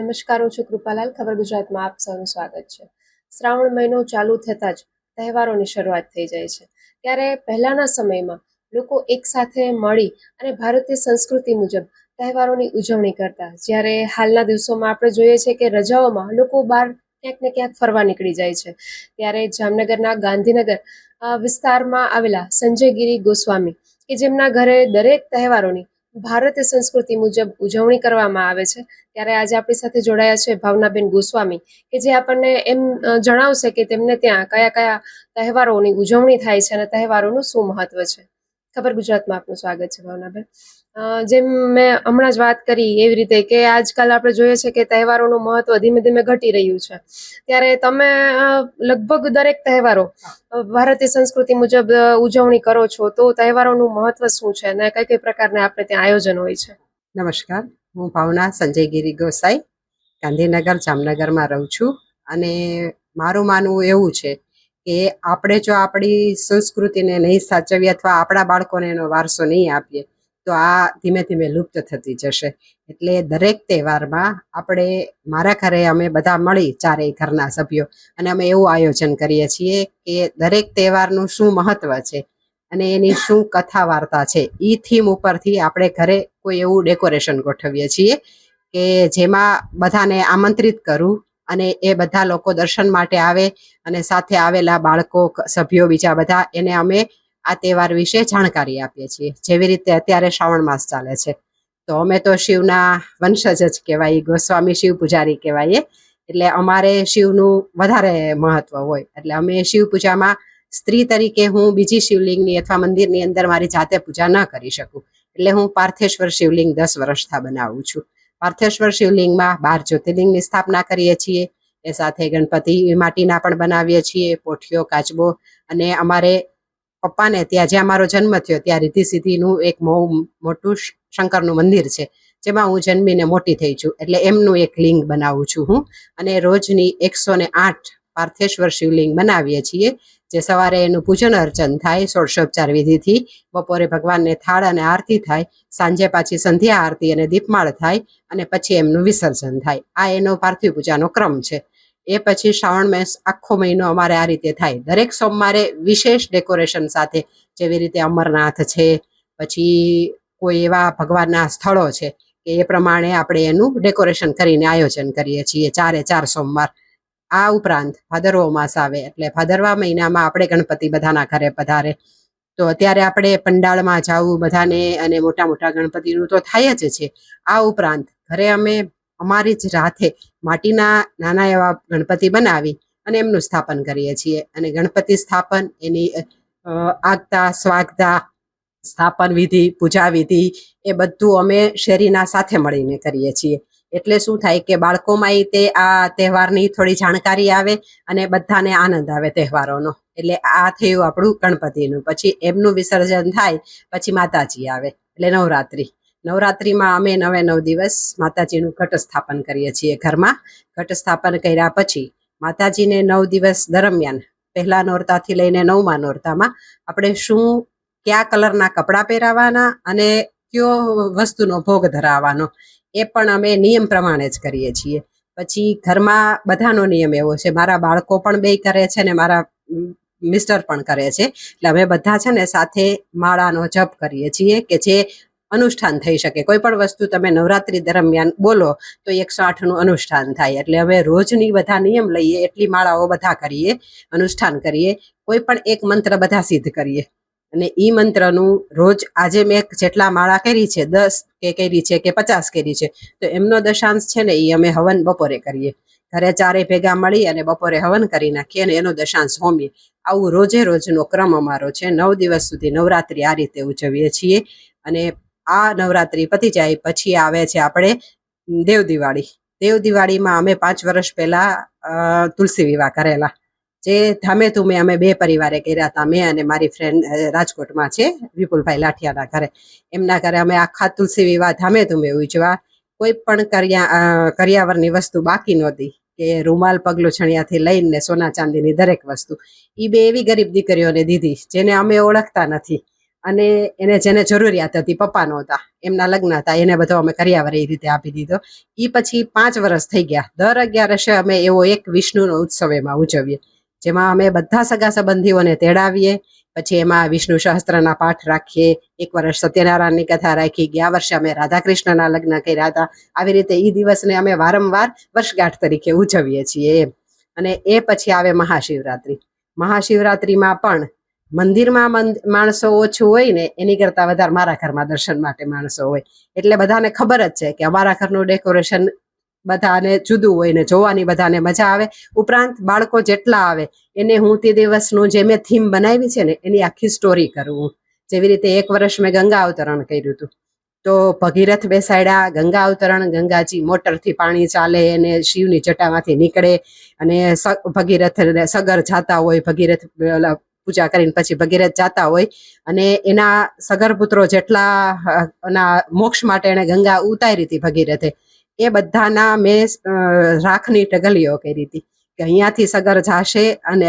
નમસ્કાર હું છું કૃપાલાલ, ખબર ગુજરાતમાં આપ સૌનું સ્વાગત છે. શ્રાવણ મહિનો ચાલુ થતાં જ તહેવારોની શરૂઆત થઈ જાય છે. ત્યારે પહેલાંના સમયમાં લોકો એકસાથે મળી અને ભારતીય સંસ્કૃતિ મુજબ તહેવારોની ઉજવણી કરતા. જ્યારે હાલના દિવસોમાં આપણે જોઈએ છીએ કે રજાઓમાં લોકો બહાર ક્યાંક ને ક્યાંક ફરવા નીકળી જાય છે. ત્યારે જામનગરના ગાંધીનગર વિસ્તારમાં આવેલા સંજયગીરી ગોસ્વામી કે જેમના ઘરે દરેક તહેવારોની ભારતીય સંસ્કૃતિ મુજબ ઉજવણી કરવામાં આવે છે. ત્યારે આજે આપણી સાથે જોડાયા છે ભાવનાબેન ગોસ્વામી, કે જે આપણને એમ જણાવશે કે તેમને ત્યાં કયા કયા તહેવારોની ઉજવણી થાય છે અને તહેવારોનું શું મહત્વ છે. ખબર ગુજરાતમાં આપનું સ્વાગત છે, ભાવનાબેન. જેમ મેં હમણાં જ વાત કરી એવી રીતે કે આજકાલ આપણે જોઈએ છે કે તહેવારોનું મહત્વ ધીમે ધીમે ઘટી રહ્યું છે. ત્યારે તમે લગભગ દરેક તહેવારો ભારતીય સંસ્કૃતિ મુજબ ઉજવણી કરો છો, તો તહેવારોનું મહત્વ શું છે અને કઈ કઈ પ્રકારના આપણે ત્યાં આયોજન હોય છે? નમસ્કાર. હું ભાવના સંજયગીરી ગોસાઈ. ગાંધીનગર, જામનગરમાં રહું છું અને મારું માનવું એવું છે કે આપણે જો આપણી સંસ્કૃતિને નહીં સાચવીએ અથવા આપણા બાળકોને એનો વારસો નહીં આપીએ, તો આ ધીમે ધીમે લુપ્ત થતી જશે. એટલે દરેક તહેવારમાં આપણે મારા ઘરે અમે બધા મળી ચારેય ઘરના સભ્યો અને અમે એવું આયોજન કરીએ છીએ કે દરેક તહેવારનું શું મહત્વ છે અને એની શું કથા વાર્તા છે એ થીમ ઉપરથી આપણે ઘરે કોઈ એવું ડેકોરેશન ગોઠવીએ છીએ કે જેમાં બધાને આમંત્રિત કરું અને એ બધા લોકો દર્શન માટે આવે અને સાથે આવેલા બાળકો સભ્યો બીજા બધા, એને અમે આ તહેવાર વિશે જાણકારી આપીએ છીએ. જેવી રીતે અત્યારે શ્રાવણ માસ ચાલે છે. તો અમે તો શિવના વંશજ જ કહેવાય, ગોસ્વામી શિવ પૂજારી કહેવાય. એટલે અમારે શિવનું વધારે મહત્વ હોય. એટલે અમે શિવ પૂજામાં સ્ત્રી તરીકે હું બીજી શિવલિંગની અથવા મંદિરની અંદર મારી જાતે પૂજા ન કરી શકું. એટલે હું પાર્થેશ્વર શિવલિંગ દસ વર્ષથી બનાવું છું. પાર્થેશ્વર શિવલિંગમાં બાર જ્યોતિર્લિંગની સ્થાપના કરીએ છીએ. એ સાથે ગણપતિ માટીના પણ બનાવીએ છીએ પોઠિયો કાચબો અને અમારે પપ્પાને ત્યાં જ્યાં મારો જન્મ થયો ત્યાં રીધિ સિદ્ધિનું એક બહુ મોટું શંકરનું મંદિર છે, જેમાં હું જન્મીને મોટી થઈ છું. એટલે એમનું એક લિંગ બનાવું છું હું. અને રોજની એકસો ને આઠ પાર્થેશ્વર શિવલિંગ બનાવીએ છીએ. જે સવારે એનું પૂજન અર્ચન થાય, ષોડશોપચાર વિધિથી, બપોરે ભગવાનને થાળ અને આરતી થાય, સાંજે પાછી સંધ્યા આરતી અને દીપમાળ થાય અને પછી એમનું વિસર્જન થાય. આ એનો પાર્થિવ પૂજાનો ક્રમ છે. એ પછી શ્રાવણ મેસ આખો મહિનો અમારે આ રીતે થાય. દરેક સોમવારે વિશેષ ડેકોરેશન સાથે જેવી રીતે અમરનાથ છે, પછી કોઈ એવા ભગવાનના સ્થળો છે, કે એ પ્રમાણે આપણે એનું ડેકોરેશન કરીને આયોજન કરીએ છીએ ચારે ચાર સોમવાર. આ ઉપરાંત ભાદરવો માસ આવે એટલે ભાદરવા મહિનામાં આપણે ગણપતિ બધાના ઘરે પધારે. તો અત્યારે આપણે પંડાળમાં જવું બધાને અને મોટા મોટા ગણપતિનું તો થાય જ છે. આ ઉપરાંત ઘરે અમે અમારી જ રાતે માટીના નાના એવા ગણપતિ બનાવી અને એમનું સ્થાપન કરીએ છીએ. અને ગણપતિ સ્થાપન એની આગતા, સ્વાગતા, સ્થાપન વિધિ, પૂજા વિધિ એ બધું અમે શેરીના સાથે મળીને કરીએ છીએ. એટલે શું થાય કે બાળકોમાં તે આ તહેવારની થોડી જાણકારી આવે અને બધાને આનંદ આવે તહેવારોનો. એટલે આ થયું આપણું ગણપતિનું. પછી એમનું વિસર્જન થાય, પછી માતાજી આવે. એટલે નવરાત્રિ. નવરાત્રિમાં અમે નવે નવ દિવસ માતાજીનું ઘટ સ્થાપન કરીએ છીએ ઘરમાં. ઘટ સ્થાપન કર્યા પછી માતાજીને નવ દિવસ દરમિયાન, પહેલા નોરતાથી લઈને નવમા નોરતામાં આપણે શું, કયા કલરના કપડાં પહેરાવાના અને કયો વસ્તુનો ભોગ ધરાવવાનો, એ પણ અમે નિયમ પ્રમાણે જ કરીએ છીએ. પછી ઘરમાં બધાનો નિયમ એવો છે, મારા બાળકો પણ બે કરે છે ને મારા મિસ્ટર પણ કરે છે. એટલે અમે બધા છે ને સાથે માળાનો જપ કરીએ છીએ કે જે અનુષ્ઠાન થઈ શકે. કોઈ પણ વસ્તુ તમે નવરાત્રી દરમિયાન બોલો તો એકસો આઠનું અનુષ્ઠાન થાય. એટલે અમે રોજની બધા નિયમ લઈએ, એટલી માળાઓ બધા કરીએ, અનુષ્ઠાન કરીએ. કોઈ પણ એક મંત્ર બધા સિદ્ધ કરીએ. અને એ મંત્રનું રોજ આજે મેં જેટલા માળા કરી છે, દસ કે કરી છે કે પચાસ કરી છે, તો એમનો દશાંશ છે ને એ અમે હવન બપોરે કરીએ. ઘરે ચારે ભેગા મળી અને બપોરે હવન કરી નાખીએ અને એનો દશાંશ હોમીએ. આવું રોજે રોજનો ક્રમ અમારો છે. નવ દિવસ સુધી નવરાત્રિ આ રીતે ઉજવીએ છીએ અને આ નવરાત્રિ પતી જાય પછી આવે છે આપણે દેવ દિવાળી. દેવ દિવાળીમાં અમે પાંચ વર્ષ પહેલા તુલસી વિવાહ કરેલા. જે ધામે ધૂમે અમે બે પરિવારે કર્યા હતા. મેં અને મારી ફ્રેન્ડ રાજકોટમાં છે, વિપુલભાઈ લાઠિયાના ઘરે. એમના ઘરે અમે આખા તુલસી વિવાહ ધામે ધૂમે ઉજવા કોઈ પણ કર્યા કર્યાવરની વસ્તુ બાકી નહોતી કે રૂમાલ, પગલું છણિયાથી લઈને સોના ચાંદીની દરેક વસ્તુ. એ બે એવી ગરીબ દીકરીઓને દીધી જેને અમે ઓળખતા નથી. અને એને જેને જરૂરિયાત હતી પપ્પા નહોતા એમના લગ્ન હતા, એને બધો અમે કરિયાવર એ રીતે આપી દીધો. એ પછી પાંચ વર્ષ થઈ ગયા. દર અગિયારસે અમે એવો એક વિષ્ણુનો ઉત્સવ એમાં ઉજવીએ. જેમાં અમે બધા સગા સંબંધીઓને તેડાવીએ, પછી એમાં વિષ્ણુ સહસ્ત્રના પાઠ રાખીએ, એક વર્ષ સત્યનારાયણની કથા રાખી, ગયા વર્ષે અમે રાધાકૃષ્ણના લગ્ન કર્યા હતા. આવી રીતે એ દિવસને અમે વારંવાર વર્ષગાંઠ તરીકે ઉજવીએ છીએ એમ. અને એ પછી આવે મહાશિવરાત્રિ. મહાશિવરાત્રિમાં પણ મંદિરમાં મંદ- માણસો ઓછું હોય ને, એની કરતાં વધારે મારા ઘરમાં દર્શન માટે માણસો હોય. એટલે બધાને ખબર જ છે કે અમારા ઘરનું ડેકોરેશન બધાને જુદું હોય ને જોવાની બધાને મજા આવે. ઉપરાંત બાળકો જેટલા આવે, એને હું તે દિવસનું જે મેં થીમ બનાવી છે ને, એની આખી સ્ટોરી કરું જેવી રીતે એક વર્ષ મેં ગંગા અવતરણ કર્યું હતું. તો ભગીરથ બેસાડ્યા, ગંગા અવતરણ, ગંગાજી મોટરથી પાણી ચાલે અને શિવની જટામાંથી નીકળે, અને ભગીરથ સગર જાતા હોય, ભગીરથ પૂજા કરીને પછી ભગીરથ જાતા હોય, અને એના સગર પુત્રો જેટલા મોક્ષ માટે એણે ગંગા ઉતારી હતી ભગીરથે. એ બધાના મેં રાખની ટગલીઓ કરી હતી કે અહીંયાથી સગર જાશે અને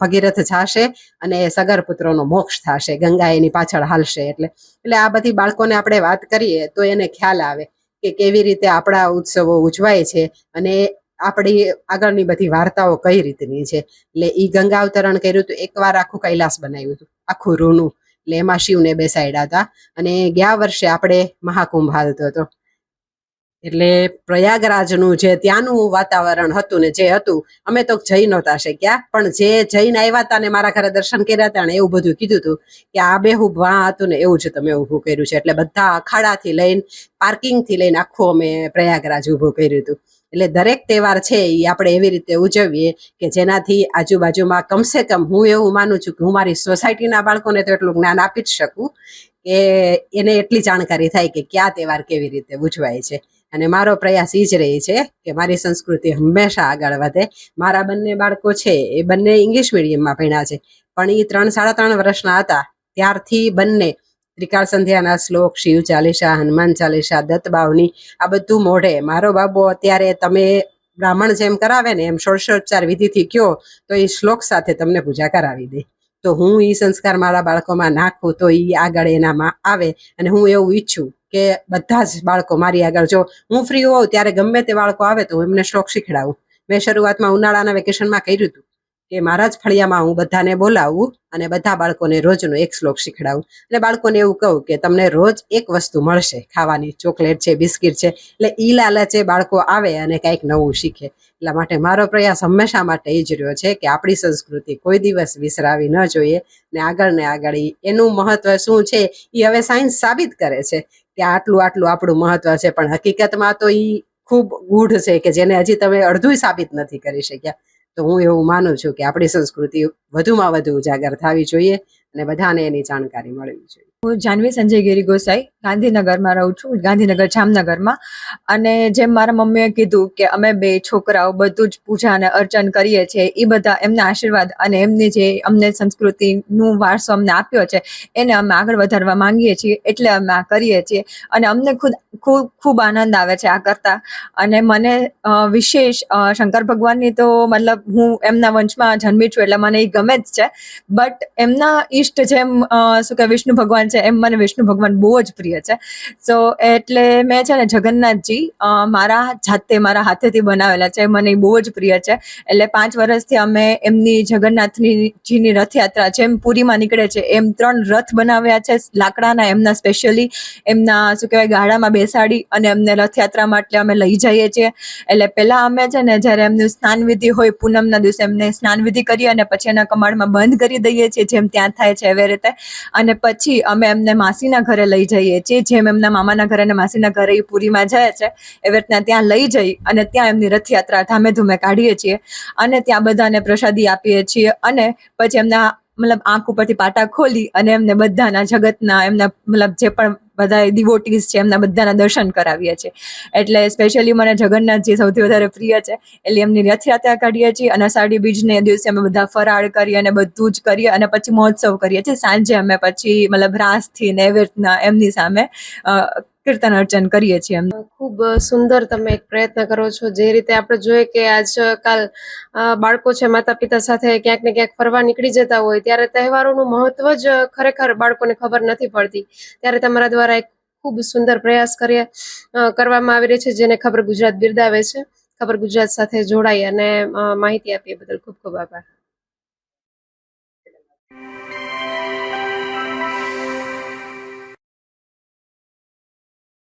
ભગીરથ જાશે અને સગર પુત્રોનો મોક્ષ થશે, ગંગા એની પાછળ હાલશે એટલે. એટલે આ બધી બાળકોને આપણે વાત કરીએ તો એને ખ્યાલ આવે કે કેવી રીતે આપણા ઉત્સવો ઉજવાય છે અને આપણી આગળની બધી વાર્તાઓ કઈ રીતની છે. એટલે એ ગંગા અવતરણ કર્યું હતું એકવાર આખું કૈલાસ બનાવ્યું હતું, આખું રૂનું. એટલે એમાં શિવને બેસાડ્યા હતા અને ગયા વર્ષે આપણે મહાકુંભ હાલતો હતો. એટલે પ્રયાગરાજનું જે ત્યાંનું વાતાવરણ હતું ને જે હતું, અમે તો જઈ નહોતા શક્યા. પણ જે જઈને આવ્યા હતા ને મારા ઘરે દર્શન કર્યા હતા ને એવું બધું કીધું હતું કે આ બેહું વાં હતું ને એવું જ તમે ઊભું કર્યું છે. એટલે બધા અખાડાથી લઈને, પાર્કિંગથી લઈને આખું અમે પ્રયાગરાજ ઊભું કર્યું હતું. એટલે દરેક તહેવાર છે એ આપણે એવી રીતે ઉજવીએ કે જેનાથી આજુબાજુમાં કમસે કમ હું એવું માનું છું કે હું મારી સોસાયટીના બાળકોને તો એટલું જ્ઞાન આપી જ શકું કે એને એટલી જાણકારી થાય કે કયા તહેવાર કેવી રીતે ઉજવાય છે. અને મારો પ્રયાસ એ જ રહે છે કે મારી સંસ્કૃતિ હંમેશા આગળ વધે. મારા બંને બાળકો છે, એ બંને ઇંગ્લિશ મીડિયમમાં ભણ્યા છે. પણ એ ત્રણ, સાડા ત્રણ વર્ષના હતા. ત્યારથી બંને ત્રિકાળ સંધ્યાના શ્લોક, શિવ ચાલીસા, હનુમાન ચાલીસા દત્તબાવની આ બધું મોઢે. મારો બાબો અત્યારે તમે બ્રાહ્મણ જેમ કરાવે ને એમ ષોડશોપચાર વિધિથી કયો, તો એ શ્લોક સાથે તમને પૂજા કરાવી દે. તો હું એ સંસ્કાર મારા બાળકોમાં નાખું તો એ આગળ એનામાં આવે. અને હું એવું ઈચ્છું કે બધા જ બાળકો મારી આગળ, જો હું ફ્રી હોઉં ત્યારે ગમે તે બાળકો આવે તો હું એમને શ્લોક શીખડાવું. મેં શરૂઆતમાં ઉનાળાના વેકેશનમાં કર્યું હતું. કે મારા જ ફળિયામાં હું બધાને બોલાવું અને બધા બાળકોને રોજનો એક શ્લોક શીખડાવું. અને બાળકોને એવું કહું કે તમને રોજ એક વસ્તુ મળશે, ખાવાની. ચોકલેટ છે, બિસ્કિટ છે, એટલે ઈ લાલચે બાળકો આવે અને કંઈક નવું શીખે. એટલા માટે મારો પ્રયાસ હંમેશા માટે એ જ રહ્યો છે કે આપણી સંસ્કૃતિ કોઈ દિવસ વિસરાવી ન જોઈએ ને આગળ ને આગળ એનું મહત્વ શું છે એ હવે સાયન્સ સાબિત કરે છે કે આટલું આટલું આપણું મહત્વ છે, પણ હકીકતમાં તો એ ખૂબ ગૂઢ છે કે જેને હજી તમે અડધું સાબિત નથી કરી શક્યા. તો હું એવું માનું છું કે આપણી સંસ્કૃતિ વધુમાં વધુ ઉજાગર થવી જોઈએ અને બધાને એની જાણકારી મળવી જોઈએ. હું જાનવી સંજય ગિરી ગોસાઈ, ગાંધીનગરમાં રહું છું, ગાંધીનગર, જામનગરમાં. અને જેમ મારા મમ્મીએ કીધું કે અમે બે છોકરાઓ બધું જ પૂજા અને અર્ચન કરીએ છીએ એ બધા એમના આશીર્વાદ અને એમની જે અમને સંસ્કૃતિનું વારસો અમને આપ્યો છે, એને અમે આગળ વધારવા માંગીએ છીએ, એટલે અમે આ કરીએ છીએ. અને અમને ખુદ, ખૂબ ખૂબ આનંદ આવે છે આ કરતા. અને મને વિશેષ શંકર ભગવાનની તો મતલબ હું એમના વંશમાં જન્મી છું એટલે મને એ ગમે જ છે. બટ એમના ઈષ્ટ જેમ શું કે વિષ્ણુ ભગવાન છે, એમ મને વિષ્ણુ ભગવાન બહુ જ પ્રિય છે. સો એટલે મેં છે ને જગન્નાથજી મારા જાતે મારા હાથેથી બનાવેલા છે મને બહુ જ પ્રિય છે. એટલે પાંચ વર્ષથી અમે એમની જગન્નાથની જીની રથયાત્રા જેમ પુરીમાં નીકળે છે, એમ ત્રણ રથ બનાવ્યા છે, લાકડાના, એમના સ્પેશિયલી એમના, શું કહેવાય ગાડામાં બેસાડી અને એમને રથયાત્રા માટે અમે લઈ જઈએ છીએ. એટલે પહેલાં અમે છે ને જ્યારે એમનું સ્નાન વિધિ હોય, પૂનમના દિવસે એમને સ્નાન વિધિ કરીએ અને પછી એના કમાડમાં બંધ કરી દઈએ છીએ, જેમ ત્યાં થાય છે, એવી રીતે. અને પછી અમે એમને માસીના ઘરે લઈ જઈએ છીએ. જેમ એમના મામાના ઘરે અને માસીના ઘરે એ પુરીમાં જાય છે એવી રીતના ત્યાં લઈ જઈ અને ત્યાં એમની રથયાત્રા ધામે ધૂમે કાઢીએ છીએ અને ત્યાં બધાને પ્રસાદી આપીએ છીએ અને પછી એમના મતલબ આંખ ઉપરથી પાટા ખોલી અને એમને બધાના જગતના એમના મતલબ જે પણ બધા ડિવોટીઝ છે, એમના બધાના દર્શન કરાવીએ છીએ. એટલે સ્પેશિયલી મને જગન્નાથજી સૌથી વધારે પ્રિય છે. એટલે એમની રથયાત્રા કાઢીએ છીએ અને અષાઢી બીજને દિવસે અમે બધા ફરાળ કરીએ અને બધું જ કરીએ અને પછી મહોત્સવ કરીએ છીએ. સાંજે અમે પછી મતલબ રાસથી ને એવી રીતના એમની સામે કીર્તન અર્ચન કરીએ છીએ ખૂબ સુંદર તમે એક પ્રયત્ન કરો છો. જે રીતે આપણે જોઈએ કે આજકાલ બાળકો છે માતા પિતા સાથે ક્યાંક ને ક્યાંક ફરવા નીકળી જતા હોય, ત્યારે તહેવારોનું મહત્વ જ ખરેખર બાળકોને ખબર નથી પડતી. ત્યારે તમારા દ્વારા એક ખૂબ સુંદર પ્રયાસ કરીએ કરવામાં આવી રહી છે, જેને ખબર ગુજરાત બિરદાવે છે. ખબર ગુજરાત સાથે જોડાઈ અને માહિતી આપી બદલ ખૂબ ખૂબ આભાર.